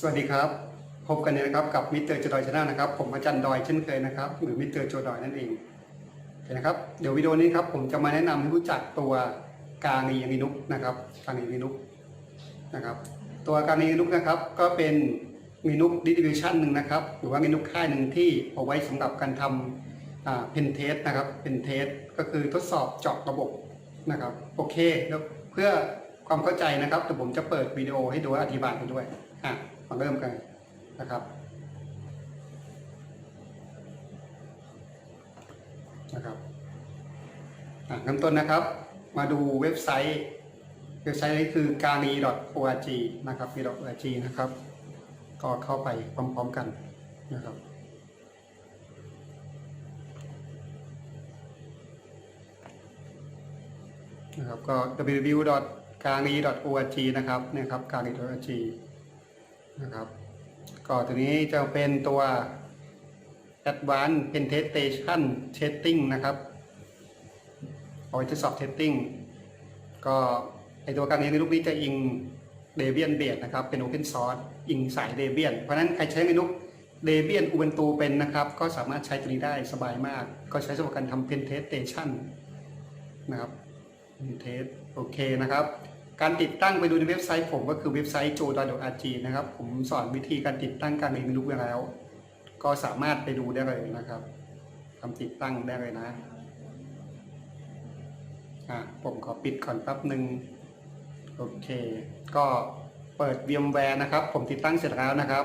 สวัสดีครับ พบกันเนี่ยนะครับกับมิสเตอร์โจดอยชาแนลนะครับ ผมอาจารย์ดอยเช่นเคยนะครับ หรือมิสเตอร์โจดอยนั่นเองเนะครับ เดี๋ยววิดีโอนี้ครับผมจะมาแนะนำให้รู้จักตัวกางียางินุกนะครับกางียางินุกนะครับ ตัวกางียางินุกนะครับ ก็เป็นมีนุกดิสติบิวชันหนึ่งนะครับ หรือว่ามีนุกค่ายหนึ่งที่เอาไว้สำหรับการทำเพนเทสนะครับเพนเทสก็คือทดสอบเจาะระบบนะครับโอเคแล้วเพื่อความเข้าใจนะครับเดี๋ยวผมจะเปิดวิดีโอให้ดูอธิบายไปด้วยอะ มาเริ่มกันนะครับนะครับเริ่มต้นนะครับ มาดูเว็บไซต์ เว็บไซต์นี้คือ gani.org นะครับ .org นะครับ ก็เข้าไปพร้อมๆกันนะครับนะครับก็ www.gani.org นะครับนี่ยครับ gani.org นะครับ ก็ตัวนี้จะเป็นตัว Advanced Penetration Testing นะครับเอาไว้ทดสอบ testing ก็ไอตัวการเรียนในรูปนี้จะอิง Debian Base นะครับ เป็น Open Source อิงสาย Debian เพราะนั้นใครใช้เมนู Debian Ubuntu เป็นนะครับ ก็สามารถใช้ตัวนี้ได้สบายมาก ก็ใช้สำหรับการทำ Penetration นะครับเทสโอเคนะครับ การติดตั้งไปดูในเว็บไซต์ผมก็คือเว็บไซต์ j o d o r g นะครับ ผมสอนวิธีการติดตั้งการเรียนรู้ไปแล้ว ก็สามารถไปดูได้เลยนะครับทำติดตั้งได้เลยนะอะผมขอปิดก่อนแป๊บหนึ่งโอเค ก็เปิด VMware นะครับ ผมติดตั้งเสร็จแล้วนะครับ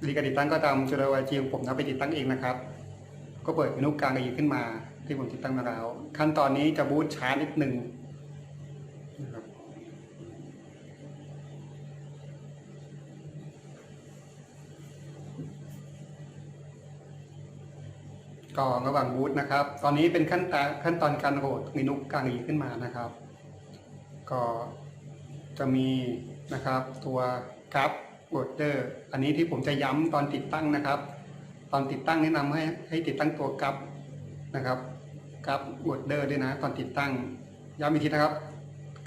วิธีการติดตั้งก็ตาม j o d o r g ของผมนะไปติดตั้งเองนะครับ ก็เปิดเมนูกลางอีขึ้นมา ที่ผมติดตั้งมาแล้ว ขั้นตอนนี้จะบูตช้านิดหนึ่งนะครับ ก็ระหว่างบูตนะครับ ตอนนี้เป็นขั้นตอนขั้นตอนการโหลดเมนูกลางอีขึ้นมานะครับ ก็จะมีนะครับตัวกราฟโหลดเดอร์อันนี้ที่ผมจะย้ำตอนติดตั้งนะครับ ตอนติดตั้งแนะนำให้ให้ติดตั้งตัวกราฟนะครับกราฟบอร์เดอร์ด้วยนะ ตอนติดตั้งย้ำอีกทีนะครับ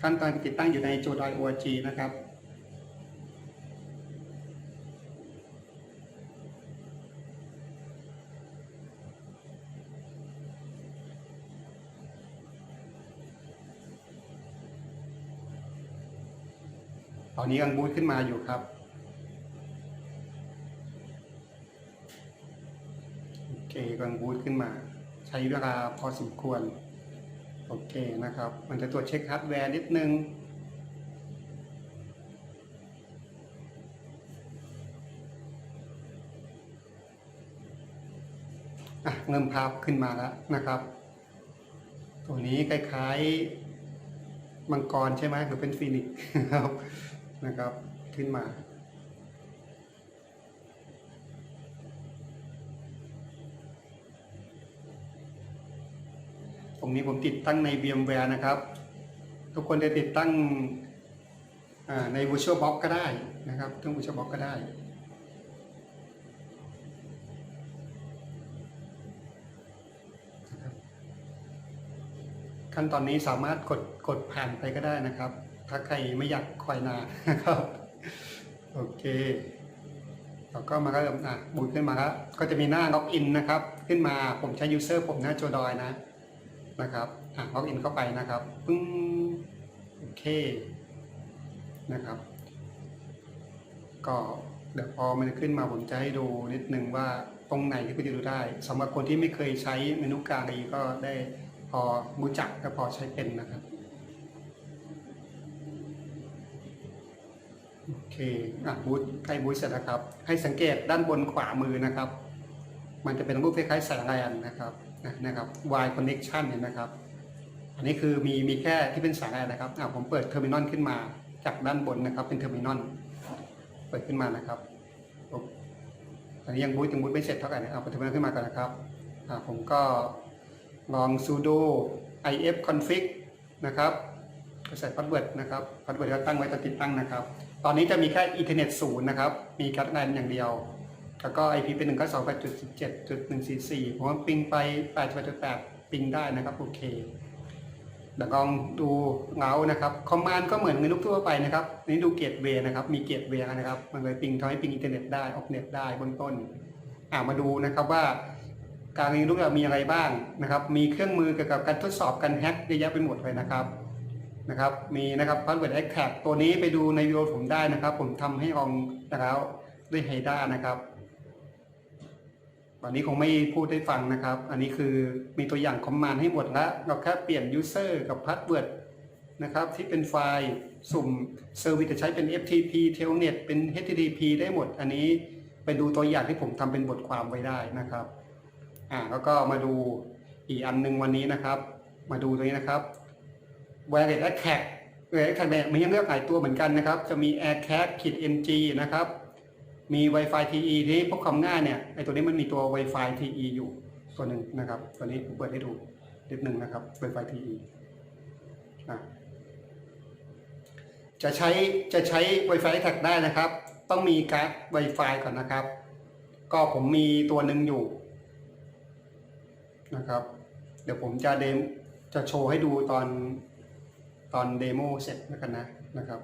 ขั้นตอนติดตั้งอยู่ในโจดอย ORG นะครับ ต อนนี้กำลังบูตขึ้นมาอยู่ครับ โอเคกำลังบูตขึ้นมา ใช้เวลาพอสมควร โอเคนะครับ มันจะตรวจเช็คฮาร์ดแวร์นิดนึงอะเริ่มภาพขึ้นมาแล้วนะครับ ตัวนี้คล้ายๆมังกรใช่ไหมหรือเป็นฟีนิกซ์ครับ นะครับขึ้นมา ตรงนี้ผมติดตั้งใน VMware นะครับ ทุกคนจะติดตั้งใน VirtualBox ก็ได้นะครับเครื่อง VirtualBox ก็ได้ขั้นตอนนี้สามารถกดกดผ่านไปก็ได้นะครับ ถ้าใครไม่อยากคอยนานครับโอเคเราก็มาเริ่มอะบูตขึ้นมาแล้วก็จะมีหน้าล็อกอินนะครับ ขึ้นมาผมใช้ user ผมหน้าโจดอยนะนะครับอะล็อกอินเข้าไปนะครับปึ้งโอเคนะครับ ก็เดี๋ยวพอมันขึ้นมาผมจะให้ดูนิดนึงว่าตรงไหนที่คุณจะดูได้สำหรับคนที่ไม่เคยใช้เมนูกลางดีก็ได้พอรู้จักก็พอใช้เป็นนะครับ โอเคอะบูตใกล้บูตเสร็จแล้วครับ ให้สังเกตด้านบนขวามือนะครับ มันจะเป็นรูปคล้ายๆสายแลนนะครับนะครับ Y connection เห็นไหมครับ อันนี้คือมีมีแค่ที่เป็นสายแลนนะครับอะผมเปิดเทอร์มินอลขึ้นมาจากด้านบนนะครับเป็นเทอร์มินอลเปิดขึ้นมานะครับอันนี้ยังบูตยังบูตไม่เสร็จเท่าไหร่นะเอาเปิดเทอร์มินอลขึ้นมาก่อนนะครับอะผมก็ลอง sudo if config นะครับใส่พาสเวิร์ดนะครับพาสเวิร์ดที่เราตั้งไว้ตอนติดตั้งนะครับ ตอนนี้จะมีแค่อินเทอร์เน็ตศูนย์นะครับ มีการ์ดแลนอย่างเดียว แล้วก็ IP เป็น192.17.144ผมว่าปิงไป8.8.8ปิงได้นะครับโอเคเดี๋ยวลองดูเงานะครับ คอมมานด์ก็เหมือนในลูกทั่วไปนะครับนี่ดูเกตเวย์นะครับ มีเกตเวย์นะครับ มันเลยปิงทำให้ปิงอินเทอร์เน็ตได้ออกเน็ตได้บนต้น อ่ามาดูนะครับว่า การเรียนรู้เรามีอะไรบ้างนะครับ มีเครื่องมือเกี่ยวกับการทดสอบการแฮ็กเยอะแยะไปหมดเลยนะครับ นะครับ มีนะครับ password extract ตัวนี้ไปดูในวิดีโอผมได้นะครับ ผมทำให้องแล้วด้วยไฮด้านะครับวันนี้คงไม่พูดให้ฟังนะครับ อันนี้คือมีตัวอย่างคอมมานด์ให้หมดแล้ว เราแค่เปลี่ยน user กับ password นะครับ ที่เป็นไฟล์สุ่มเซอร์วิสจะใช้เป็น FTP Telnet เป็น HTTP ได้หมด อันนี้ไปดูตัวอย่างที่ผมทำเป็นบทความไว้ได้นะครับอ่าแล้วก็มาดูอีกอันหนึ่งวันนี้นะครับ มาดูตรงนี้นะครับ Wireless Attack Wireless Attack เนี่ยมันยังเลือกหลายตัวเหมือนกันนะครับ จะมี AirCat ขีด NG นะครับ มี Wi-Fi TE ที่พวกคำง่ายเนี่ยไอตัวนี้มันมีตัว Wi-Fi TE อยู่ตัวหนึ่งนะครับ ตัวนี้ผมเปิดให้ดูนิดหนึ่งนะครับ Wi-Fi TE อะจะใช้จะใช้ Wi-Fi Attack ได้นะครับ ต้องมีการ์ด Wi-Fi ก่อนนะครับ ก็ผมมีตัวหนึ่งอยู่นะครับ เดี๋ยวผมจะเดมจะโชว์ให้ดูตอน ตอนเดโมเสร็จแล้วกันนะนะครับ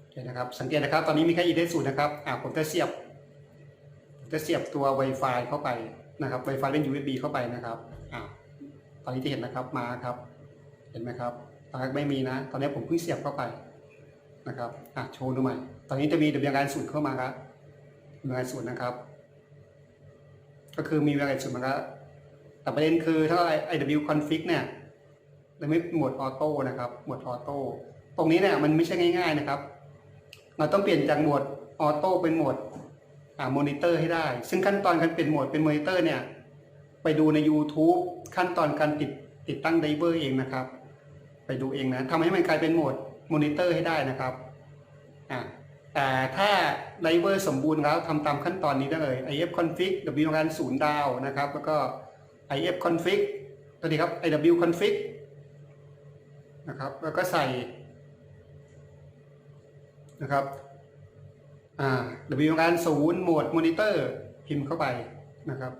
โอเคนะครับ สังเกตนะครับ ตอนนี้มีแค่ e t ศูนย์นะครับอ่าผมจะเสียบจะเสียบตัว Wi-Fi เข้าไปนะครับ Wi-Fi เล่น USB เข้าไปนะครับอ่าตอนนี้จะเห็นนะครับมาครับ เห็นไหมครับตอนแรกไม่มีนะ ตอนนี้ผมเพิ่งเสียบเข้าไปนะครับอะโชว์ดูใหม่ ตอนนี้จะมีดับเบิลการศูนย์เข้ามาครับดับเบิลการศูนย์นะครับ ก็คือมีเบิลการศูนย์มาครับแต่ประเด็นคือถ้า IW config เนี่ยเราไม่หมวดออโต้นะครับหมวดออโต้ตรงนี้เนี่ยมันไม่ใช่ง่าย ๆนะครับ เราต้องเปลี่ยนจากโหมดออโต้เป็นโหมดอ่ามอนิเตอร์ให้ได้ ซึ่งขั้นตอนการเปลี่ยนโหมดเป็นมอนิเตอร์เนี่ยไปดูใน YouTube ขั้นตอนการติดติดตั้งไดเวอร์เองนะครับ ไปดูเองนะทำให้มันกลายเป็นโหมดมอนิเตอร์ให้ได้นะครับอ่า แต่ถ้าไดเวอร์สมบูรณ์แล้วทำตามขั้นตอนนี้ได้เลย if config w งานศูนย์ดาวนะครับ แล้วก็ if config ตัวนี้ครับ iw config นะครับ แล้วก็ใส่นะครับ อ่า w งานศูนย์โหมดมอนิเตอร์พิมพ์เข้าไปนะครับ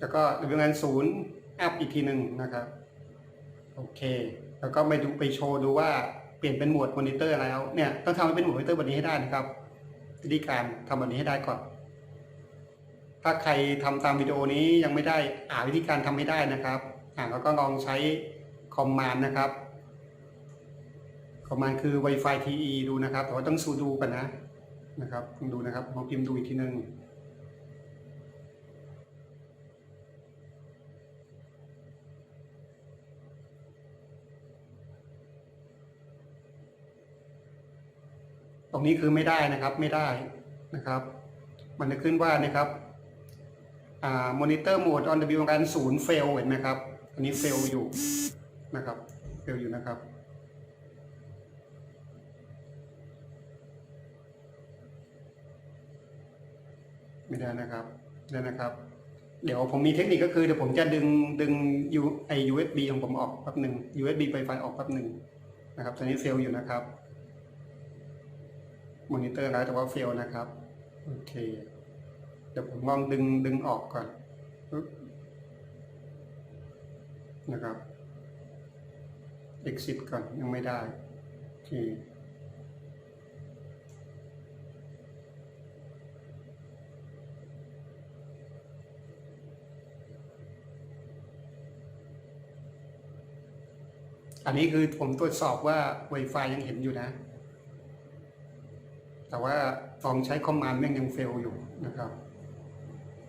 แล้วก็ดำเนินงานศูนย์อัพอีกทีหนึ่งนะครับ โอเค แล้วก็ไปดูไปโชว์ดูว่าเปลี่ยนเป็นโหมดมอนิเตอร์แล้วเนี่ยต้องทำให้เป็นโหมดมอนิเตอร์แบบนี้ให้ได้นะครับวิธีการทำแบบนี้ให้ได้ก่อน ถ้าใครทำตามวิดีโอนี้ยังไม่ได้อ่านวิธีการทำให้ได้นะครับอ่าแล้วก็ลองใช้คอมมานด์นะครับคอมมานด์คือ Wi-Fi TE ดูนะครับแต่ว่าต้องสูดูกันนะนะครับลองดูนะครับลองพิมพ์ดูอีกทีหนึ่ง ตรงนี้คือไม่ได้นะครับไม่ได้นะครับ มันจะขึ้นว่านะครับอ่ามอนิเตอร์โหมด on W การศูนย์เฟลเห็นไหมครับ อันนี้เฟลอยู่นะครับเฟลอยู่นะครับ ไม่ได้นะครับไม่ได้นะครับ เดี๋ยวผมมีเทคนิคก็คือเดี๋ยวผมจะดึงดึง U ไอ USB ของผมออกแป๊บหนึ่ง USB ไฟไฟออกแป๊บหนึ่งนะครับตอนนี้เฟลอยู่นะครับ มอนิเตอร์แล้วแต่ว่าเฟลนะครับ โอเค เดี๋ยวผมลองดึงดึงออกก่อนนะครับ exit ก่อนยังไม่ได้ โอเคอันนี้คือผมตรวจสอบว่า Wi-Fi ยังเห็นอยู่นะ แต่ว่าลองใช้คอมมานด์แม่งยังเฟลอยู่นะครับ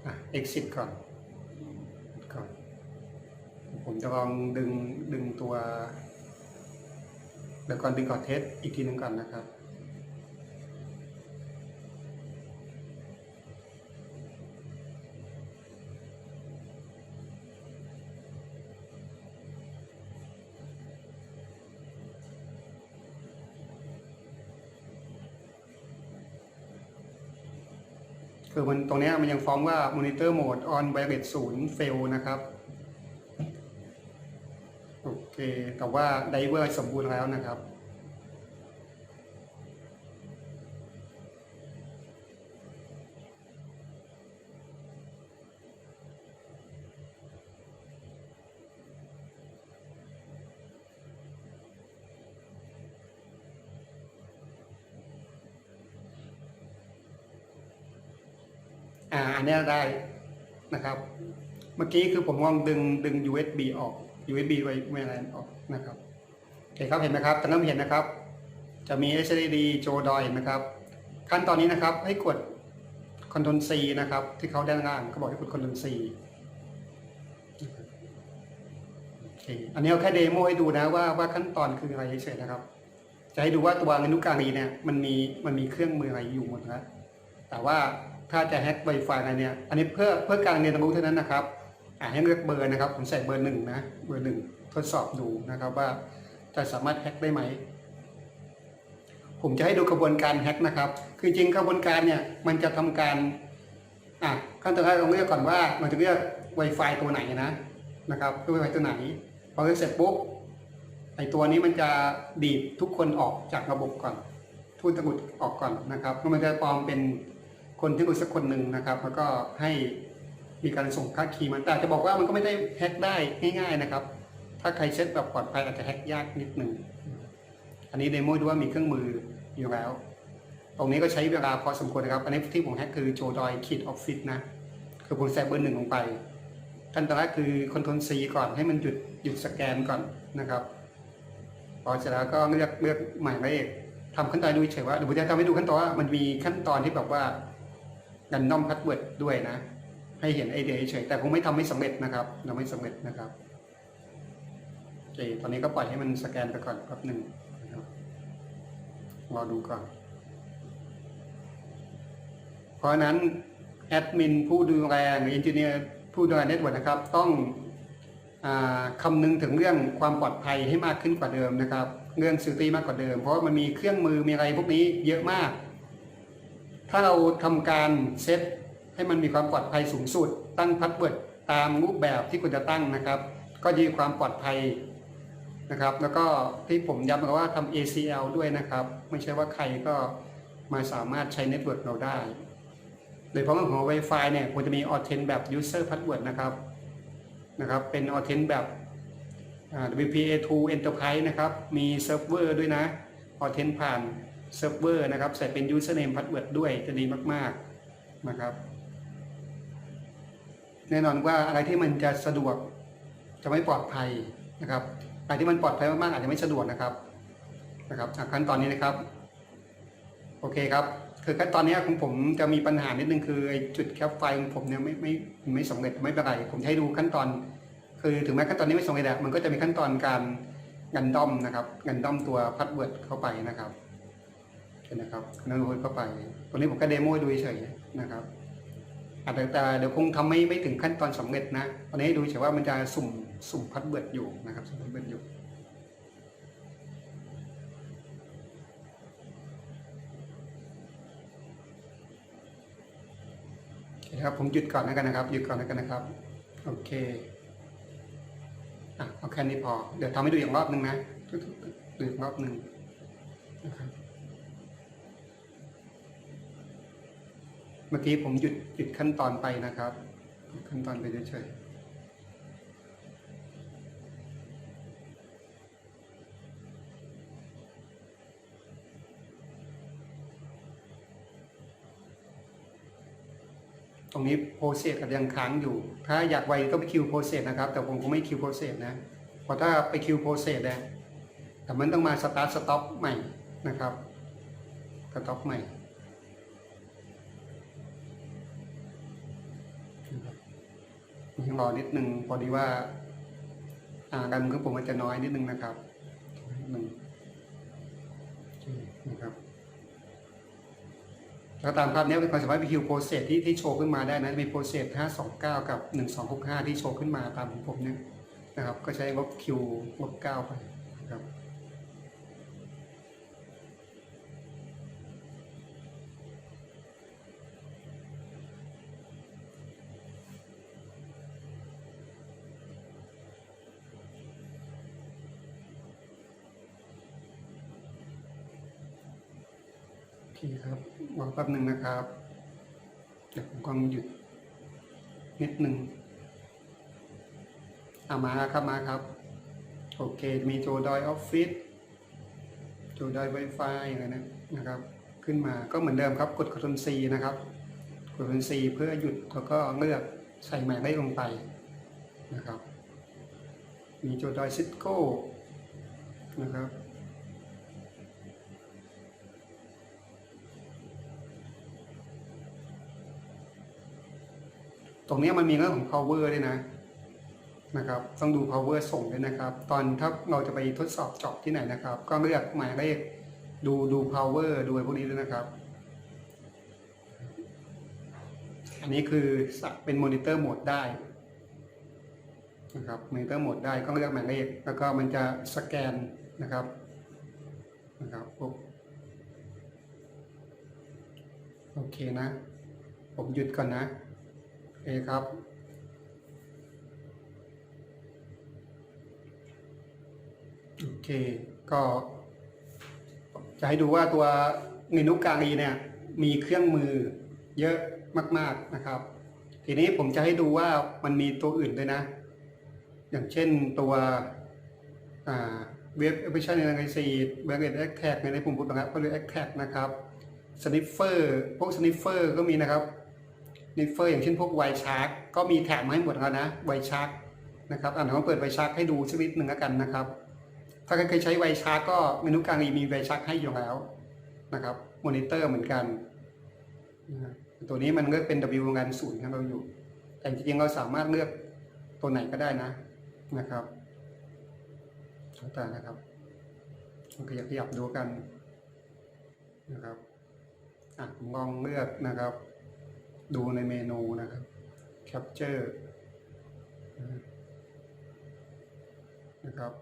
อะ exit ก่อนก่อน ผมจะลองดึงดึงตัวเดี๋ยวก่อนดึงก่อนเทสอีกทีหนึ่งก่อนนะครับ คือมันตรงนี้มันยังฟ้องว่า monitor mode on wireless 0 fail นะครับ โอเค แต่ว่า driver สมบูรณ์แล้วนะครับ อ่าอันนี้ได้นะครับ เมื่อกี้คือผมลองดึงดึง USB ออก USB ไว้ไว้อะไรออกนะครับโอเคครับเห็นไหมครับตอนนั้นเห็นนะครับ จะมี HDD โจดอยเห็นไหมครับ ขั้นตอนนี้นะครับให้กด Ctrl C นะครับ ที่เขาด้านล่างเขาบอกให้กด Ctrl C โอเคอันนี้เอาแค่เดโมให้ดูนะว่าว่าขั้นตอนคืออะไรเฉยๆนะครับ จะให้ดูว่าตัวอนุการีเนี่ยมันมีมันมีเครื่องมืออะไรอยู่หมดนะแต่ว่า ถ้าจะแฮ็ก Wi-Fi อะไรเนี่ย อันนี้เพื่อเพื่อการเรียนรู้เท่านั้นนะครับอ่าให้เลือกเบอร์นะครับ ผมใส่เบอร์หนึ่งนะ เบอร์หนึ่งทดสอบดูนะครับว่าจะสามารถแฮ็กได้ไหม ผมจะให้ดูกระบวนการแฮ็กนะครับ คือจริงกระบวนการเนี่ยมันจะทำการอะขั้นตอนแรกเราเลือกก่อนว่ามันจะเลือก Wi-Fi ตัวไหนนะนะครับเลือก Wi-Fi ตัวไหน พอเลือกเสร็จปุ๊บไอตัวนี้มันจะดีดทุกคนออกจากระบบก่อนทุนตะกุดออกก่อนนะครับแล้วมันจะปลอมเป็น คนที่กุดสักคนหนึ่งนะครับ แล้วก็ให้มีการส่งค่าคีย์มันแต่จะบอกว่ามันก็ไม่ได้แฮ็กได้ง่ายๆนะครับ ถ้าใครเซตแบบปลอดภัยอาจจะแฮ็กยากนิดหนึ่งอันนี้เดโมดูว่ามีเครื่องมืออยู่แล้ว ตรงนี้ก็ใช้เวลาพอสมควรนะครับ อันนี้ที่ผมแฮ็กคือโจดอยคิดออฟฟิศนะ คือผมใส่เบอร์หนึ่งลงไปขั้นตอนแรกคือคอนโทรลซีก่อนให้มันหยุดหยุดสแกนก่อนนะครับ พอเสร็จแล้วก็เลือกเลือกหมายเลขทำขั้นตอนดูเฉยว่าเดี๋ยวผมจะทำให้ดูขั้นตอนว่ามันมีขั้นตอนที่แบบว่า ดันนอมพัดเวิร์ดด้วยนะ ให้เห็นไอเดียเฉยแต่คงไม่ทำไม่สำเร็จนะครับเราไม่สำเร็จนะครับโอเคตอนนี้ก็ปล่อยให้มันสแกนไปก่อนแป๊บหนึ่งนะครับรอดูก่อน เพราะนั้นแอดมินผู้ดูแลหรือเอนจิเนียร์ผู้ดูแลเน็ตเวิร์กนะครับ ต้องอคำนึงถึงเรื่องความปลอดภัยให้มากขึ้นกว่าเดิมนะครับ เรื่องซิตี้มากกว่าเดิม เพราะมันมีเครื่องมือมีอะไรพวกนี้เยอะมาก ถ้าเราทำการเซตให้มันมีความปลอดภัยสูงสุด ตั้งพัดเวิร์ดตามรูปแบบที่ควรจะตั้งนะครับ ก็จะมีความปลอดภัยนะครับ แล้วก็ที่ผมย้ำว่าทำ ACL ด้วยนะครับ ไม่ใช่ว่าใครก็มาสามารถใช้เน็ตเวิร์กเราได้ โดยเฉพาะของ Wi-Fi เนี่ยควรจะมี Authent แบบ User Password นะครับนะครับ เป็น Authent แบบ WPA2 Enterprise นะครับ มีเซิร์ฟเวอร์ด้วยนะ Authent ผ่าน เซิร์ฟเวอร์นะครับ ใส่เป็น Username Password ด้วยจะดีมาก ๆนะครับ แน่นอนว่าอะไรที่มันจะสะดวกจะไม่ปลอดภัยนะครับอะไรที่มันปลอดภัยมากๆอาจจะไม่สะดวกนะครับนะครับขั้นตอนนี้นะครับ โอเคครับ คือขั้นตอนนี้ของผมจะมีปัญหานิดนึงคือจุดแคปไฟล์ของผมเนี่ยไม่ไม่ไม่สำเร็จไม่เป็นไรผมให้ดูขั้นตอน คือถึงแม้ขั้นตอนนี้ไม่สำเร็จมันก็จะมีขั้นตอนการงันด้อมนะครับงันด้อมตัวพัดเวิร์ดเข้าไปนะครับ นะครับงันด้อมเข้าไป ตัวนี้ผมก็เดโมดูเฉยนะครับอาจจะแต่เดี๋ยวคงทำไม่ไม่ถึงขั้นตอนสำเร็จนะตอนนี้ดูเฉยว่ามันจะสุ่มสุ่มพัดเวิร์ดอยู่นะครับสุ่มพัดเวิร์ดอยู่คนะครับผมหยุดก่อนแล้วกันนะครับหยุดก่อนแล้วกันนะครับ โอเคอะเอาแค่นี้พอ เดี๋ยวทำให้ดูอีกรอบหนึ่งนะดูอีกรอบหนึ่งนะครับ มื่อกี้ผมหยุดหยุดขั้นตอนไปนะครับ ขั้นตอนไปเฉยๆตรงนี้โปรเซสกับยังค้างอยู่ ถ้าอยากไวก็ไปคิวโปรเซสนะครับ แต่ผมคงไม่คิวโปรเซสนะเพราะถ้าไปคิวโปรเซสเนี่ยแต่มันต้องมาสตาร์ทสต็อปใหม่นะครับ สต็อปใหม่ ยังรอนิดนึงพอดีว่าอ่าการมือของผมมันจะน้อยนิดนึงนะครับหนึ่งนะครับแล้วตามภาพนี้เป็นความสามารถวิคิวโปรเซสที่ที่โชว์ขึ้นมาได้นะมีโปรเซส529 กับ 1265 ที่โชว์ขึ้นมาตามของผมเนี่ยนะครับ ก็ใช้ลบคิวลบ9ไปนะครับ โอเค ครับรอแป๊บหนึ่งนะครับเดี๋ยวผมกงหยุดนิดหนึ่งอามาครับมาครับ โอเค มีโจดอยออฟฟิศโจดอยไวไฟอะไรนะนะครับ ขึ้นมาก็เหมือนเดิมครับ กด Ctrl C นะครับกกดเป็น C เพื่อหยุดแล้วก็เลือกใส่หมายเลขลงไปนะครับ มีโจดอยซิสโก้นะครับ ตรงนี้มันมีเรื่องของ power ด้วยนะนะครับ ต้องดู power ส่งด้วยนะครับ ตอนถ้าเราจะไปทดสอบเจาะที่ไหนนะครับ ก็เลือกหมายเลขดูดู power ดูพวกนี้ด้วยนะครับ อันนี้คือเป็นมอนิเตอร์โหมดได้นะครับมอนิเตอร์โหมดได้ก็เลือกหมายเลขแล้วก็มันจะสแกนนะครับนะครับปุ๊บโอเคนะ ผมหยุดก่อนนะ โอเครับ โอเค ก็ จะให้ดูว่าตัวเมนูการีเนี่ย มีเครื่องมือเยอะมาก ๆนะครับ ทีนี้ผมจะให้ดูว่ามันมีตัวอื่นด้วยนะ อย่างเช่นตัวเว็บแอปพลิเคชันในไอซีเว็บแอคแท็กในปุ่มปุ่มนะครับก็เรียกแอคแท็กนะครับสนิฟเฟอร์พวกสนิฟเฟอร์ก็มีนะครับ นิฟเฟอร์อย่างเช่นพวกไวชาร์กก็มีแถมมาให้หมดแล้วนะไวชาร์กนะครับอ่านผมเปิดไวชาร์กให้ดูสักนิดหนึ่งแล้วกันนะครับ ถ้าใครเคยใช้ไวชาร์กก็เมนูกลางมีไวชาร์กให้อยู่แล้วนะครับมอนิเตอร์เหมือนกัน ตัวนี้มันก็เป็น W งานศูนย์ของเราอยู่ แต่จริงๆเราสามารถเลือกตัวไหนก็ได้นะนะครับแล้วแต่นะครับโอเคขยับดูกันนะครับอะมลองเลือกนะครับ ดูในเมนูนะครับ Capture นะครับ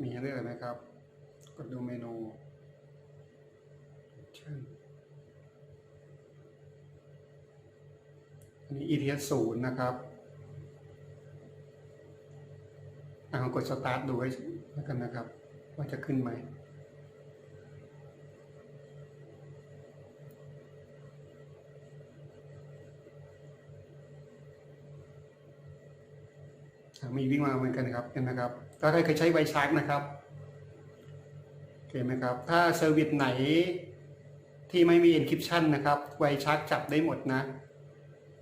มีให้เลือกไหมครับ กดดูเมนูช่นอันนี้ ETS ศูนย์นะครับอ่ากดสตาร์ทดูไว้แล้วกันนะครับ ว่าจะขึ้นไหม มีวิ่งมาเหมือนกันนะครับเห็นไหมครับถ้าใครเคยใช้ไวชาร์กนะครับเห็นไหมครับ ถ้าเซอร์วิสไหนที่ไม่มี encryption นะครับไวชาร์กจับได้หมดนะ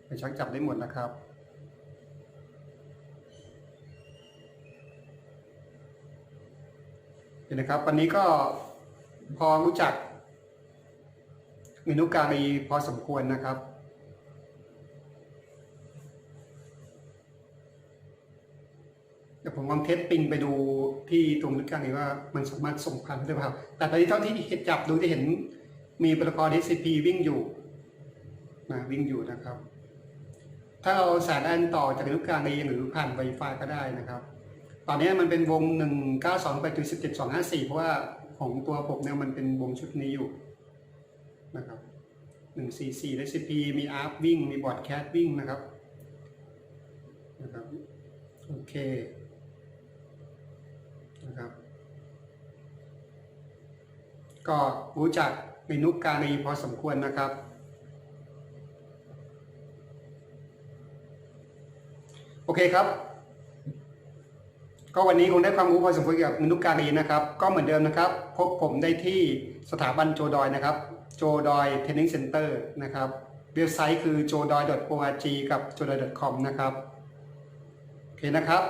ไวชาร์กจับได้หมดนะครับเห็นนะครับ วันนี้ก็พอรู้จักเมนูการีพอสมควรนะครับ เดี๋ยวผมลองเทสปิงไปดูที่ตรงลึกกลางนี้ว่ามันสามารถส่งผ่านได้เปล่าแต่ตอนนี้เท่าที่เห็นจับดูจะเห็นมีโปรโตคอล TCP วิ่งอยู่นะวิ่งอยู่นะครับ ถ้าเราสายด้านต่อจากลึกกลางนี้หรือผ่าน Wi-Fi ก็ได้นะครับ ตอนนี้มันเป็นวง 1 9 2 8 17 2 5 4 เพราะว่าของตัวผมเนี่ยมันเป็นวงชุดนี้อยู่นะครับ144 SCP มี ARP วิ่ง มีบอร์ดแคสวิ่งนะครับนะครับโอเค นะครับ ก็รู้จักเมนูการีพอสมควรนะครับ โอเคครับ ก็วันนี้คงได้ความรู้พอสมควรเกี่ยวกับเมนูการีนะครับ ก็เหมือนเดิมนะครับ พบผมได้ที่สถาบันโจดอยนะครับ โจดอยเทนนิ่งเซ็นเตอร์นะครับเว็บไซต์คือ jodoi.org กับ jodoi.com นะครับ โอเคนะครับ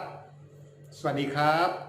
สวัสดีครับ